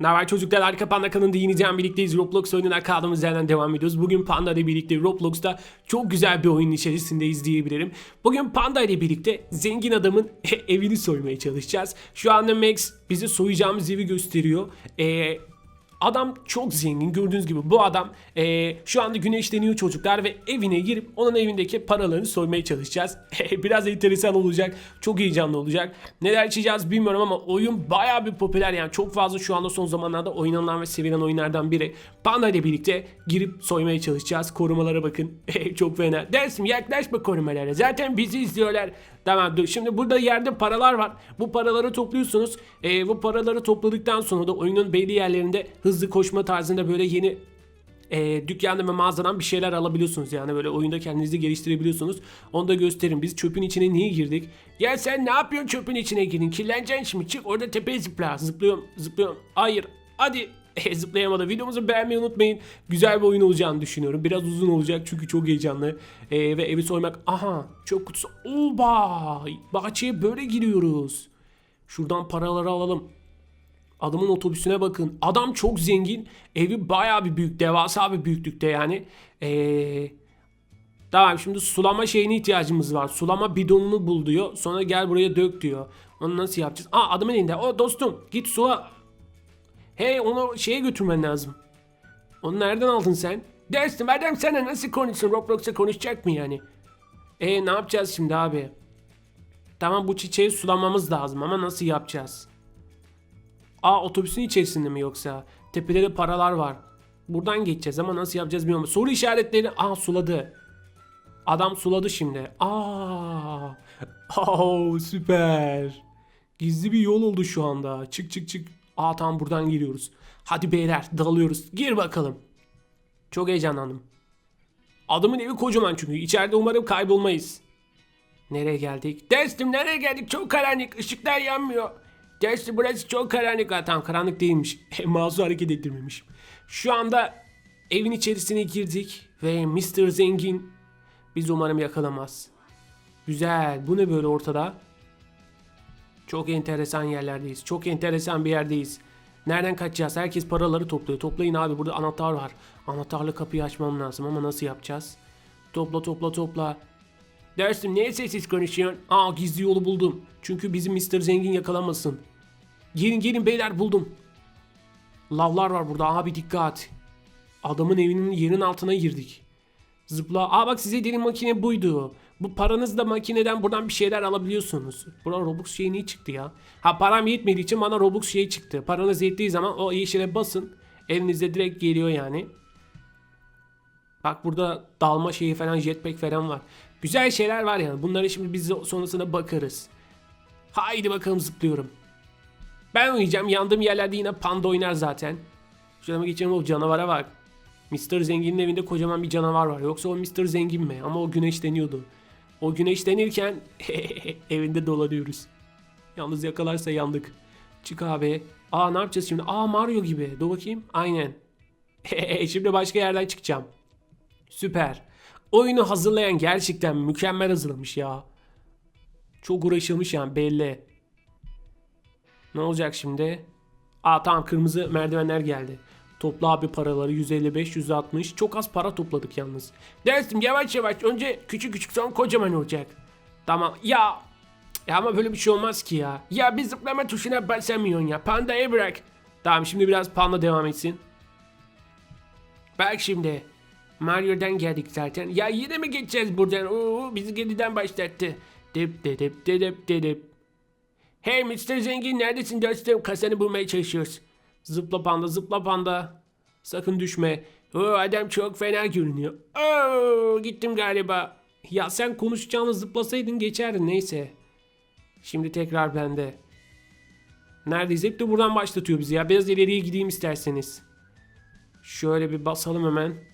Ne var çocuklar arka panda kanalında yeni can birlikteyiz. Roblox oyununa kaldığımız yerden devam ediyoruz. Bugün Panda ile birlikte Roblox'ta çok güzel bir oyunun içerisindeyiz diyebilirim. Bugün Panda ile birlikte zengin adamın evini soymaya çalışacağız. Şu anda Max bize soyacağımız evi gösteriyor. Ee, Adam çok zengin gördüğünüz gibi bu adam eee, şu anda güneşleniyor çocuklar ve evine girip onun evindeki paralarını soymaya çalışacağız. Biraz enteresan olacak çok heyecanlı olacak. Neler içeceğiz bilmiyorum ama oyun baya bir popüler yani çok fazla şu anda son zamanlarda oynanılan ve sevilen oyunlardan biri. Panda ile birlikte girip soymaya çalışacağız. Korumalara bakın çok fena. Dersim yaklaşma korumalara zaten bizi izliyorlar. Tamam dur. Şimdi burada yerde paralar var. Bu paraları topluyorsunuz. Ee, bu paraları topladıktan sonra da oyunun belli yerlerinde hızlı koşma tarzında böyle yeni e, dükkanda ve mağazadan bir şeyler alabiliyorsunuz. Yani böyle oyunda kendinizi geliştirebiliyorsunuz. Onu da gösterin. Biz çöpün içine niye girdik? Ya sen ne yapıyorsun çöpün içine girin? Kirleneceksin şimdi. Çık orada tepeye zıpla. Zıplıyorum. Zıplıyorum. Hayır. Hadi. E, zıplayamadı. Videomuzu beğenmeyi unutmayın. Güzel bir oyun olacağını düşünüyorum. Biraz uzun olacak çünkü çok heyecanlı. E, ve evi soymak. Aha. Çöp kutusu. Oba. Bahçeye böyle giriyoruz. Şuradan paraları alalım. Adamın otobüsüne bakın. Adam çok zengin. Evi bayağı bir büyük. Devasa bir büyüklükte yani. Ee, tamam şimdi sulama şeyine ihtiyacımız var. Sulama bidonunu bul diyor. Sonra gel buraya dök diyor. Onu nasıl yapacağız? Aa adamın elinde. O dostum git sula. Hey onu şeye götürmen lazım. Onu nereden aldın sen? Dersim adam sana nasıl konuşsun? Roblox'a konuşacak mı yani? E ne yapacağız şimdi abi? Tamam bu çiçeği sulamamız lazım ama nasıl yapacağız? Aa otobüsün içerisinde mi yoksa? Tepede de paralar var. Buradan geçeceğiz ama nasıl yapacağız bilmiyorum. Soru işaretleri. Aa suladı. Adam suladı şimdi. Aa. Oh süper. Gizli bir yol oldu şu anda. Çık çık çık. Aa tamam buradan giriyoruz. Hadi beyler dalıyoruz. Gir bakalım. Çok heyecanlandım. Adamın evi kocaman çünkü. İçeride umarım kaybolmayız. Nereye geldik? Destim nereye geldik? Çok karanlık. Işıklar yanmıyor. Destim burası çok karanlık. Ha, tamam karanlık değilmiş. Mouse'u hareket ettirmemişim. Şu anda evin içerisine girdik. Ve Mr. Zengin biz umarım yakalamaz. Güzel. Bu ne böyle ortada? Çok enteresan yerlerdeyiz. Çok enteresan bir yerdeyiz. Nereden kaçacağız? Herkes paraları topluyor. Toplayın abi burada anahtar var. Anahtarla kapıyı açmam lazım ama nasıl yapacağız? Topla topla topla. Dersim niye sessiz konuşuyorsun? Aa gizli yolu buldum. Çünkü bizim Mr. Zengin yakalamasın. Gelin gelin beyler buldum. Lavlar var burada abi dikkat. Adamın evinin yerin altına girdik. Zıpla. Aa bak size dediğim makine buydu. Bu paranızla makineden buradan bir şeyler alabiliyorsunuz. Buradan Robux şeyi niye çıktı ya? Ha param yetmediği için bana Robux şeyi çıktı. Paranız yettiği zaman o yeşile basın. Elinize direkt geliyor yani. Bak burada dalma şeyi falan jetpack falan var. Güzel şeyler var yani. Bunları şimdi biz sonrasında bakarız. Haydi bakalım zıplıyorum. Ben oynayacağım. Yandığım yerlerde yine panda oynar zaten. Şurama geçelim o canavara bak. Mr. Zengin'in evinde kocaman bir canavar var. Yoksa o Mr. Zengin mi? Ama o güneşleniyordu. O güneşlenirken evinde dolanıyoruz. Yalnız yakalarsa yandık. Çık abi. Aa ne yapacağız şimdi? Aa Mario gibi. Dur bakayım. Aynen. şimdi başka yerden çıkacağım. Süper. Oyunu hazırlayan gerçekten mükemmel hazırlamış ya. Çok uğraşılmış yani belli. Ne olacak şimdi? Aa tamam kırmızı merdivenler geldi. Topla abi paraları 155, 160. Çok az para topladık yalnız. Dersim yavaş yavaş. Önce küçük küçük sonra kocaman olacak. Tamam. Ya ya ama böyle bir şey olmaz ki ya. Ya bir zıplama tuşuna basamıyorsun ya. Panda'yı bırak. Tamam şimdi biraz panda devam etsin. Bak şimdi. Mario'dan geldik zaten. Ya yine mi geçeceğiz buradan? Oo, bizi geriden başlattı. Dip dip dip dip dip. Hey Mr. Zengin neredesin dostum? Kasanı bulmaya çalışıyoruz. Zıpla panda zıpla panda. Sakın düşme. Oo, adam çok fena görünüyor. Oo, gittim galiba. Ya sen konuşacağını zıplasaydın geçerdin neyse. Şimdi tekrar bende. Neredeyiz? Hep de buradan başlatıyor bizi ya. Biraz ileriye gideyim isterseniz. Şöyle bir basalım hemen.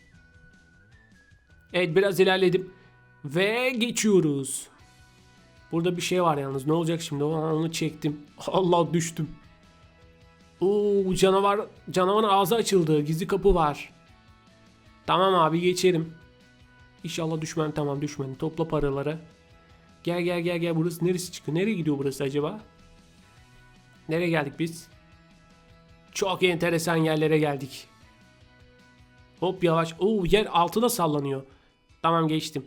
Evet biraz ilerledim. Ve geçiyoruz. Burada bir şey var yalnız. Ne olacak şimdi? Onu çektim. Allah düştüm. Oo canavar canavarın ağzı açıldı. Gizli kapı var. Tamam abi geçelim. İnşallah düşmem tamam düşmedim. Topla paraları. Gel gel gel gel burası neresi çıkıyor? Nereye gidiyor burası acaba? Nereye geldik biz? Çok enteresan yerlere geldik. Hop yavaş. Oo yer altına sallanıyor. Tamam geçtim.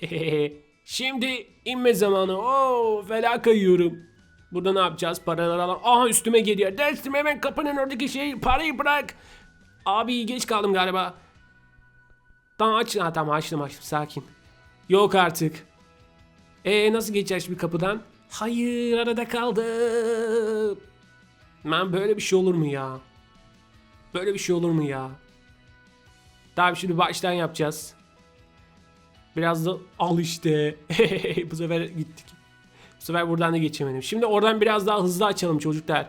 Şimdi inme zamanı. Oo fela kayıyorum. Burada ne yapacağız? Paraları alalım. Aha üstüme geliyor. Dersim hemen kapının oradaki şeyi parayı bırak. Abi geç kaldım galiba. Tamam aç. Ha, tamam açtım açtım sakin. Yok artık. E nasıl geçeceğiz bir kapıdan? Hayır arada kaldım. Ben böyle bir şey olur mu ya? Böyle bir şey olur mu ya? Tamam şimdi baştan yapacağız. Biraz da al işte. Bu sefer gittik. Bu sefer buradan da geçemedim. Şimdi oradan biraz daha hızlı açalım çocuklar.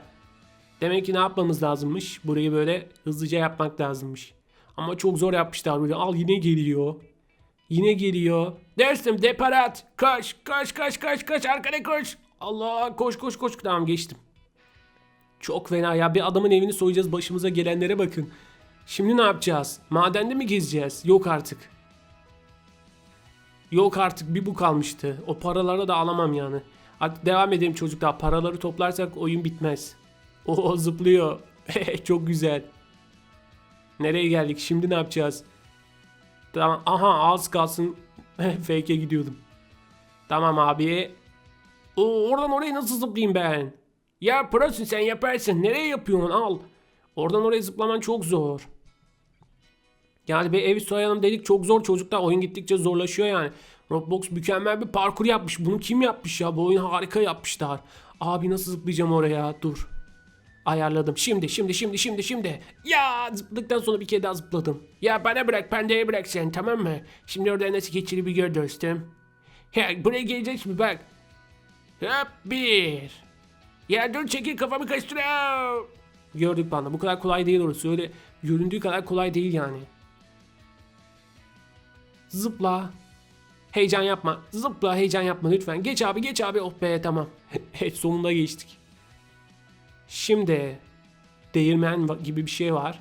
Demek ki ne yapmamız lazımmış? Burayı böyle hızlıca yapmak lazımmış. Ama çok zor yapmışlar böyle. Al yine geliyor. Yine geliyor. Dersim deparat. Koş koş koş koş koş arkana koş. Allah koş koş koş. Tamam geçtim. Çok fena ya. Bir adamın evini soyacağız. Başımıza gelenlere bakın. Şimdi ne yapacağız? Madende mi gezeceğiz? Yok artık. Yok artık bir bu kalmıştı. O paraları da alamam yani. Hadi devam edelim çocuklar. Paraları toplarsak oyun bitmez. O zıplıyor. Çok güzel. Nereye geldik? Şimdi ne yapacağız? Tamam. Aha az kalsın. Fake'e gidiyordum. Tamam abi. Oo, oradan oraya nasıl zıplayayım ben? Ya prosun sen yaparsın. Nereye yapıyorsun? Al. Oradan oraya zıplaman çok zor. Yani bir evi soyalım dedik çok zor çocuklar. Oyun gittikçe zorlaşıyor yani. Roblox mükemmel bir parkur yapmış. Bunu kim yapmış ya? Bu oyunu harika yapmışlar. Abi nasıl zıplayacağım oraya? Dur. Ayarladım. Şimdi, şimdi, şimdi, şimdi, şimdi. Ya zıpladıktan sonra bir kere daha zıpladım. Ya bana bırak, pendeye bırak sen tamam mı? Şimdi orada nasıl geçiri bir gör dostum. Ya buraya gelecek mi bak. Hop bir. Ya dur çekil kafamı karıştırıyor. Gördük bana. Bu kadar kolay değil orası. Öyle göründüğü kadar kolay değil yani. Zıpla. Heyecan yapma. Zıpla heyecan yapma lütfen. Geç abi geç abi. Oh be tamam. evet sonunda geçtik. Şimdi değirmen gibi bir şey var.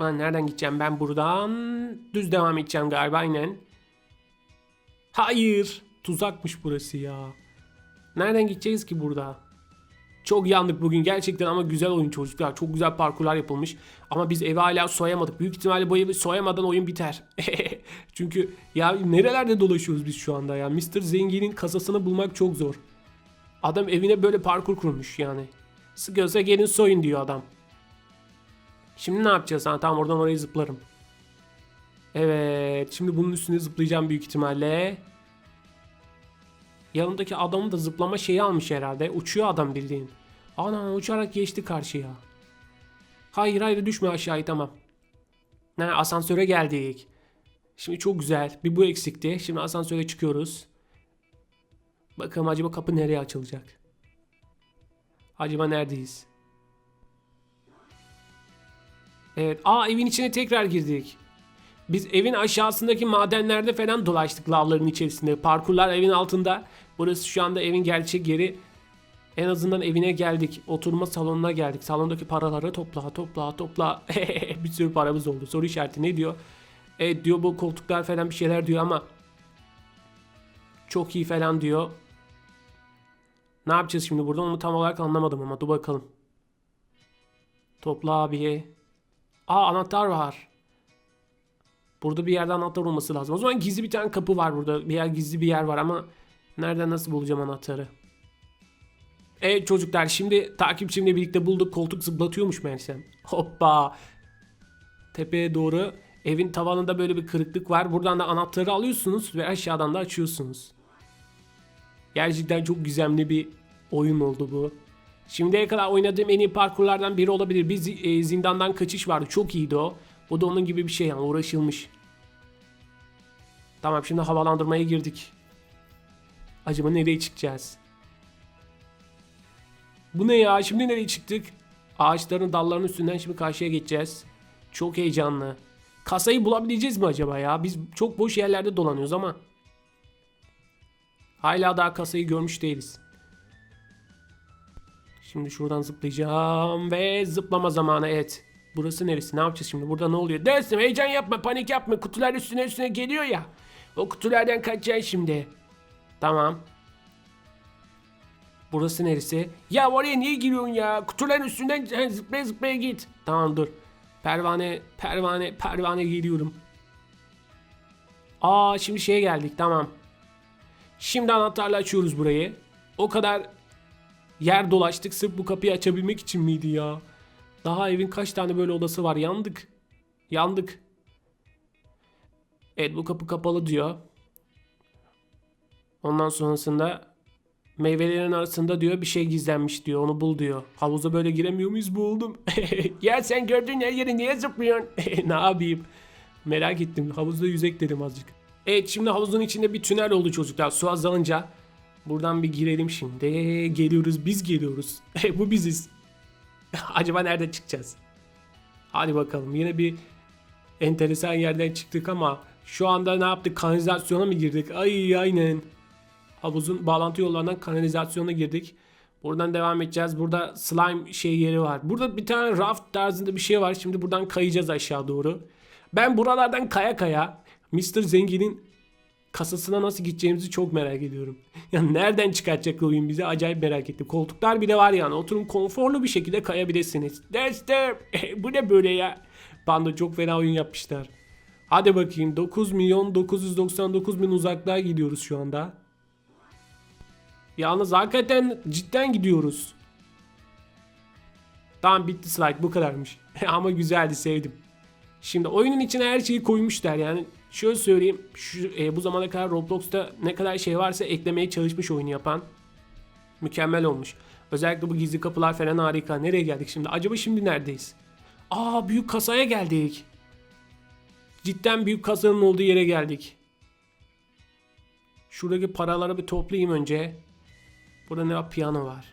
Ben nereden gideceğim? Ben buradan düz devam edeceğim galiba aynen. Hayır. Tuzakmış burası ya. Nereden gideceğiz ki burada? Çok yandık bugün gerçekten ama güzel oyun çocuklar. Çok güzel parkurlar yapılmış. Ama biz evi hala soyamadık. Büyük ihtimalle bu evi soyamadan oyun biter. Çünkü ya nerelerde dolaşıyoruz biz şu anda ya. Mr. Zengin'in kasasını bulmak çok zor. Adam evine böyle parkur kurmuş yani. Sıkıyorsa gelin soyun diyor adam. Şimdi ne yapacağız? Ha, tamam oradan oraya zıplarım. Evet. Şimdi bunun üstüne zıplayacağım büyük ihtimalle. Yanındaki adamın da zıplama şeyi almış herhalde. Uçuyor adam bildiğin. Ana uçarak geçti karşıya. Hayır hayır düşme aşağıya tamam. Ne asansöre geldik. Şimdi çok güzel. Bir bu eksikti. Şimdi asansöre çıkıyoruz. Bakalım acaba kapı nereye açılacak? Acaba neredeyiz? Evet. Aa evin içine tekrar girdik. Biz evin aşağısındaki madenlerde falan dolaştık lavların içerisinde. Parkurlar evin altında. Burası şu anda evin gerçek yeri. En azından evine geldik. Oturma salonuna geldik. Salondaki paraları topla topla topla. bir sürü paramız oldu. Soru işareti ne diyor? Evet diyor bu koltuklar falan bir şeyler diyor ama çok iyi falan diyor. Ne yapacağız şimdi buradan onu tam olarak anlamadım ama dur bakalım. Topla abi. Aa anahtar var. Burada bir yerde anahtar olması lazım. O zaman gizli bir tane kapı var burada. Bir yer gizli bir yer var ama nereden nasıl bulacağım anahtarı? Evet çocuklar şimdi takipçimle birlikte bulduk. Koltuk zıplatıyormuş meğersem. Hoppa. Tepeye doğru evin tavanında böyle bir kırıklık var. Buradan da anahtarı alıyorsunuz ve aşağıdan da açıyorsunuz. Gerçekten çok gizemli bir oyun oldu bu. Şimdiye kadar oynadığım en iyi parkurlardan biri olabilir. Bir e, zindandan kaçış vardı. Çok iyiydi o. O da onun gibi bir şey yani uğraşılmış. Tamam şimdi havalandırmaya girdik. Acaba nereye çıkacağız? Bu ne ya? Şimdi nereye çıktık? Ağaçların dallarının üstünden şimdi karşıya geçeceğiz. Çok heyecanlı. Kasayı bulabileceğiz mi acaba ya? Biz çok boş yerlerde dolanıyoruz ama. Hala daha kasayı görmüş değiliz. Şimdi şuradan zıplayacağım ve zıplama zamanı evet. Burası neresi? Ne yapacağız şimdi? Burada ne oluyor? Dersim heyecan yapma, panik yapma. Kutular üstüne üstüne geliyor ya. O kutulardan kaçacaksın şimdi. Tamam. Burası neresi? Ya oraya niye giriyorsun ya? Kutuların üstünden zıplaya zıplaya git. Tamam dur. Pervane, pervane, pervane geliyorum. Aa şimdi şeye geldik tamam. Şimdi anahtarla açıyoruz burayı. O kadar yer dolaştık sırf bu kapıyı açabilmek için miydi ya? Daha evin kaç tane böyle odası var yandık. Yandık. Evet bu kapı kapalı diyor. Ondan sonrasında meyvelerin arasında diyor bir şey gizlenmiş diyor. Onu bul diyor. Havuza böyle giremiyor muyuz? Buldum. ya sen gördüğün her yere niye zıplıyorsun? ne yapayım? Merak ettim. Havuzda yüzek dedim azıcık. Evet şimdi havuzun içinde bir tünel oldu çocuklar. Su azalınca. Buradan bir girelim şimdi. Geliyoruz biz geliyoruz. Bu biziz. Acaba nereden çıkacağız? Hadi bakalım. Yine bir enteresan yerden çıktık ama şu anda ne yaptık? Kanalizasyona mı girdik? Ay aynen. Havuzun bağlantı yollarından kanalizasyona girdik. Buradan devam edeceğiz. Burada slime şey yeri var. Burada bir tane raft tarzında bir şey var. Şimdi buradan kayacağız aşağı doğru. Ben buralardan kaya kaya Mr. Zengin'in kasasına nasıl gideceğimizi çok merak ediyorum. Yani nereden çıkartacak oyun bize acayip merak ettim. Koltuklar bile var yani. Oturun konforlu bir şekilde kayabilirsiniz. Deste bu ne böyle ya? Banda çok fena oyun yapmışlar. Hadi bakayım 9 milyon 999 bin uzaklığa gidiyoruz şu anda. Yalnız hakikaten cidden gidiyoruz. Tamam bitti slide bu kadarmış. Ama güzeldi sevdim. Şimdi oyunun içine her şeyi koymuşlar yani. Şöyle söyleyeyim şu, e, bu zamana kadar Roblox'ta ne kadar şey varsa eklemeye çalışmış oyunu yapan. Mükemmel olmuş. Özellikle bu gizli kapılar falan harika. Nereye geldik şimdi? Acaba şimdi neredeyiz? Aa büyük kasaya geldik. Cidden büyük kasanın olduğu yere geldik. Şuradaki paraları bir toplayayım önce. Burada ne var? Piyano var.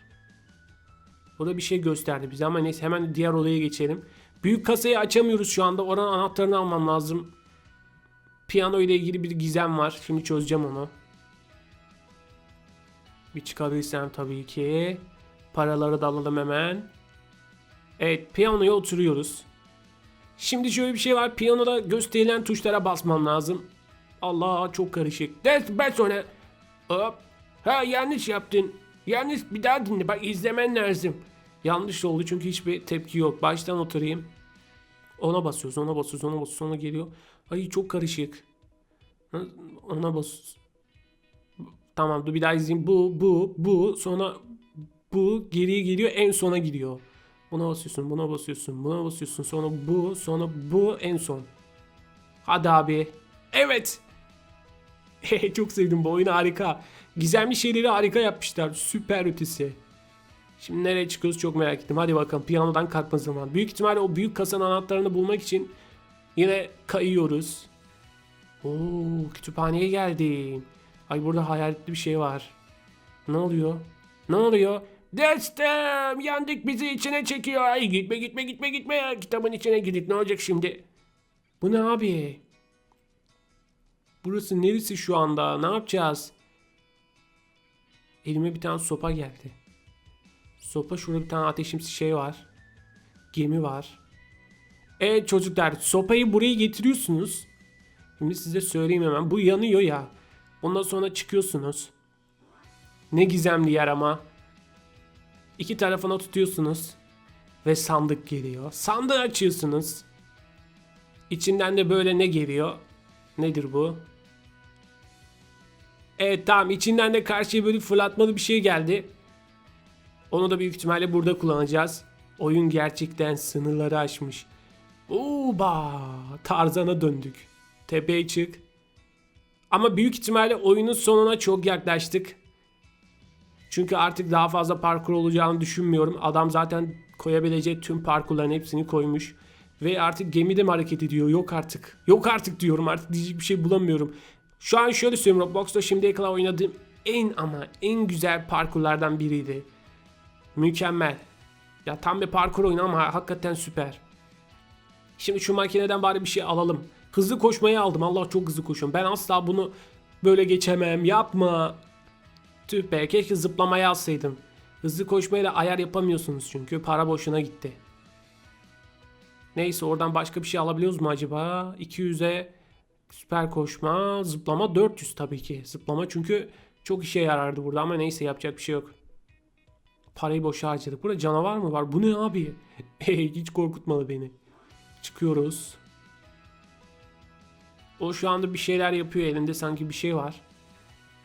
Burada bir şey gösterdi bize ama neyse hemen diğer odaya geçelim. Büyük kasayı açamıyoruz şu anda. Oranın anahtarını almam lazım. Piyano ile ilgili bir gizem var. Şimdi çözeceğim onu. Bir çıkabilirsem tabii ki. Paraları da alalım hemen. Evet piyanoya oturuyoruz. Şimdi şöyle bir şey var. Piyanoda gösterilen tuşlara basmam lazım. Allah çok karışık. Ders ben sonra. Hop. Ha yanlış yaptın. Yanlış bir daha dinle. Bak izlemen lazım. Yanlış oldu çünkü hiçbir tepki yok. Baştan oturayım. Ona basıyoruz, ona basıyoruz, ona basıyoruz, ona geliyor. Ay çok karışık. Ona bas. Tamam dur bir daha izleyeyim. Bu, bu, bu. Sonra bu geriye geliyor en sona gidiyor. Buna basıyorsun, buna basıyorsun, buna basıyorsun. Sonra bu, sonra bu en son. Hadi abi. Evet. Çok sevdim bu oyunu harika. Gizemli şeyleri harika yapmışlar. Süper ötesi. Şimdi nereye çıkıyoruz çok merak ettim. Hadi bakalım piyanodan kalkma zamanı. Büyük ihtimalle o büyük kasanın anahtarını bulmak için yine kayıyoruz. Oo kütüphaneye geldim. Ay burada hayaletli bir şey var. Ne oluyor? Ne oluyor? Destem yandık bizi içine çekiyor. Ay gitme gitme gitme gitme. Kitabın içine gidip ne olacak şimdi? Bu ne abi? Burası neresi şu anda? Ne yapacağız? Elime bir tane sopa geldi. Sopa şurada bir tane ateşimsi şey var. Gemi var. Evet çocuklar sopayı buraya getiriyorsunuz. Şimdi size söyleyeyim hemen. Bu yanıyor ya. Ondan sonra çıkıyorsunuz. Ne gizemli yer ama. İki tarafına tutuyorsunuz. Ve sandık geliyor. Sandığı açıyorsunuz. İçinden de böyle ne geliyor? Nedir bu? Evet tamam içinden de karşıya böyle fırlatmalı bir şey geldi. Onu da büyük ihtimalle burada kullanacağız. Oyun gerçekten sınırları aşmış. Uba Tarzan'a döndük. Tepeye çık. Ama büyük ihtimalle oyunun sonuna çok yaklaştık. Çünkü artık daha fazla parkur olacağını düşünmüyorum. Adam zaten koyabileceği tüm parkurların hepsini koymuş. Ve artık gemide mi hareket ediyor? Yok artık. Yok artık diyorum artık diyecek bir şey bulamıyorum. Şu an şöyle söyleyeyim Roblox'ta şimdiye kadar oynadığım en ama en güzel parkurlardan biriydi. Mükemmel. Ya tam bir parkur oyunu ama hakikaten süper. Şimdi şu makineden bari bir şey alalım. Hızlı koşmayı aldım. Allah çok hızlı koşuyorum. Ben asla bunu böyle geçemem. Yapma. Tüh be keşke zıplamayı alsaydım. Hızlı koşmayla ayar yapamıyorsunuz çünkü. Para boşuna gitti. Neyse oradan başka bir şey alabiliyoruz mu acaba? 200'e süper koşma, zıplama 400 tabii ki. Zıplama çünkü çok işe yarardı burada ama neyse yapacak bir şey yok. Parayı boşa harcadık. Burada canavar mı var? Bu ne abi? Hiç korkutmadı beni. Çıkıyoruz. O şu anda bir şeyler yapıyor elinde sanki bir şey var.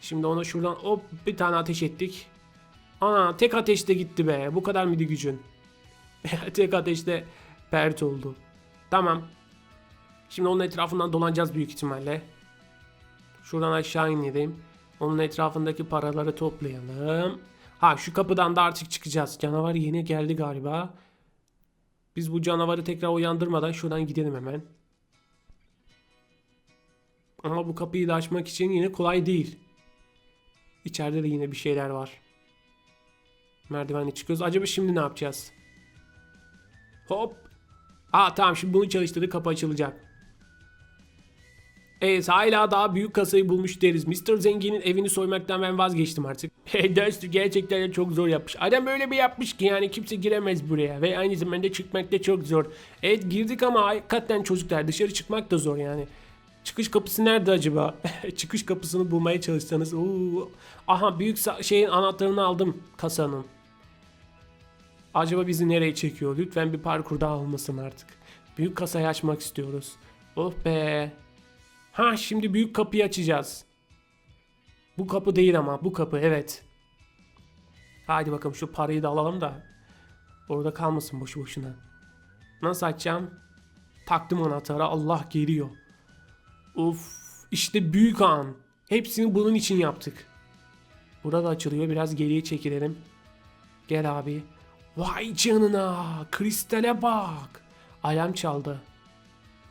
Şimdi ona şuradan hop bir tane ateş ettik. Ana tek ateşte gitti be. Bu kadar mıydı gücün? tek ateşte pert oldu. Tamam. Şimdi onun etrafından dolanacağız büyük ihtimalle. Şuradan aşağı inelim. Onun etrafındaki paraları toplayalım. Ha şu kapıdan da artık çıkacağız. Canavar yeni geldi galiba. Biz bu canavarı tekrar uyandırmadan şuradan gidelim hemen. Ama bu kapıyı da açmak için yine kolay değil. İçeride de yine bir şeyler var. Merdivenle çıkıyoruz. Acaba şimdi ne yapacağız? Hop. Aa tamam şimdi bunu çalıştırdık kapı açılacak. Evet hala daha büyük kasayı bulmuş deriz. Mr. Zengin'in evini soymaktan ben vazgeçtim artık. Dusty gerçekten de çok zor yapmış. Adam öyle bir yapmış ki yani kimse giremez buraya. Ve aynı zamanda çıkmak da çok zor. Evet girdik ama hakikaten çocuklar dışarı çıkmak da zor yani. Çıkış kapısı nerede acaba? Çıkış kapısını bulmaya çalışsanız. Oo. Aha büyük şeyin anahtarını aldım kasanın. Acaba bizi nereye çekiyor? Lütfen bir parkur daha olmasın artık. Büyük kasayı açmak istiyoruz. Oh be. Ha şimdi büyük kapıyı açacağız. Bu kapı değil ama bu kapı evet. Hadi bakalım şu parayı da alalım da. Orada kalmasın boşu boşuna. Nasıl açacağım? Taktım anahtarı Allah geliyor. Of işte büyük an. Hepsini bunun için yaptık. Burada açılıyor biraz geriye çekilelim. Gel abi. Vay canına kristale bak. Alarm çaldı.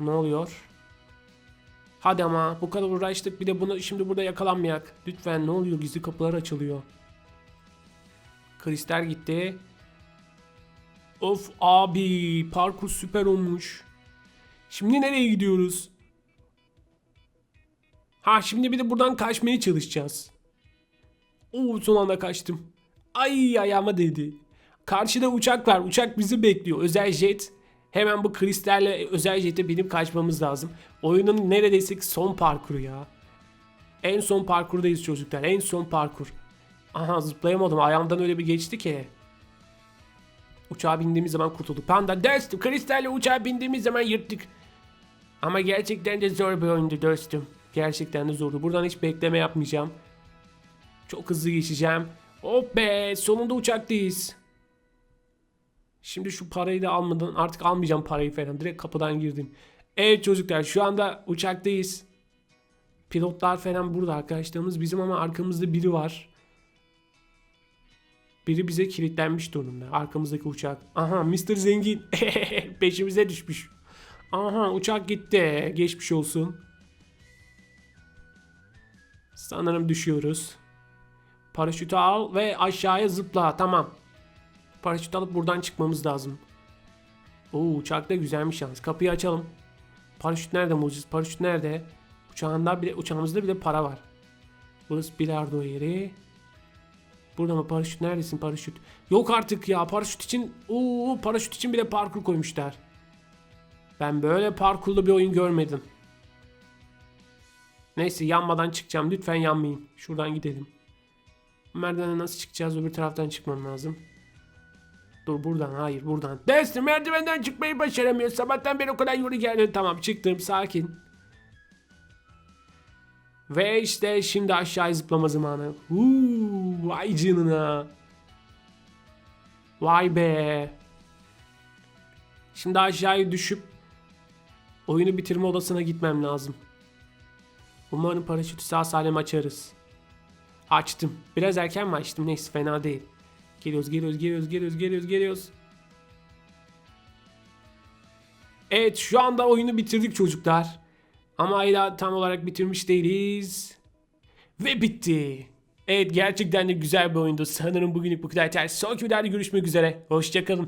Ne oluyor? Hadi ama bu kadar uğraştık bir de bunu şimdi burada yakalanmayak. Lütfen ne oluyor gizli kapılar açılıyor. Kristal gitti. Of abi parkur süper olmuş. Şimdi nereye gidiyoruz? Ha şimdi bir de buradan kaçmaya çalışacağız. Oo son anda kaçtım. Ay ayağıma değdi. Karşıda uçak var. Uçak bizi bekliyor. Özel jet. Hemen bu kristalle özel jete binip kaçmamız lazım. Oyunun neredeyse son parkuru ya. En son parkurdayız çocuklar. En son parkur. Aha zıplayamadım. Ayağımdan öyle bir geçti ki. Uçağa bindiğimiz zaman kurtulduk. Panda dostum kristalle uçağa bindiğimiz zaman yırttık. Ama gerçekten de zor bir oyundu dostum. Gerçekten de zordu. Buradan hiç bekleme yapmayacağım. Çok hızlı geçeceğim. Hop be sonunda uçaktayız. Şimdi şu parayı da almadan artık almayacağım parayı falan. Direkt kapıdan girdim. Evet çocuklar şu anda uçaktayız. Pilotlar falan burada arkadaşlarımız bizim ama arkamızda biri var. Biri bize kilitlenmiş durumda. Arkamızdaki uçak. Aha Mr. Zengin. Peşimize düşmüş. Aha uçak gitti. Geçmiş olsun. Sanırım düşüyoruz. Paraşütü al ve aşağıya zıpla. Tamam. Paraşüt alıp buradan çıkmamız lazım. Oo uçak da güzelmiş yalnız. Kapıyı açalım. Paraşüt nerede bulacağız? Paraşüt nerede? Uçağında bile, uçağımızda bile para var. Burası bilardo yeri. Burada mı paraşüt neredesin paraşüt? Yok artık ya paraşüt için Oo paraşüt için bile parkur koymuşlar. Ben böyle parkurlu bir oyun görmedim. Neyse yanmadan çıkacağım. Lütfen yanmayın. Şuradan gidelim. Merdivene nasıl çıkacağız? Öbür taraftan çıkmam lazım. Dur buradan hayır buradan. Desti merdivenden çıkmayı başaramıyor. Sabahtan beri o kadar yürü geldi. Tamam çıktım sakin. Ve işte şimdi aşağı zıplama zamanı. Huu, vay canına. Vay be. Şimdi aşağıya düşüp oyunu bitirme odasına gitmem lazım. Umarım paraşütü sağ salim açarız. Açtım. Biraz erken mi açtım? Neyse fena değil. Geliyoruz, geliyoruz, geliyoruz, geliyoruz, geliyoruz, geliyoruz. Evet şu anda oyunu bitirdik çocuklar. Ama hala tam olarak bitirmiş değiliz. Ve bitti. Evet gerçekten de güzel bir oyundu. Sanırım bugünlük bu kadar yeter. Sonraki videoda görüşmek üzere. Hoşçakalın.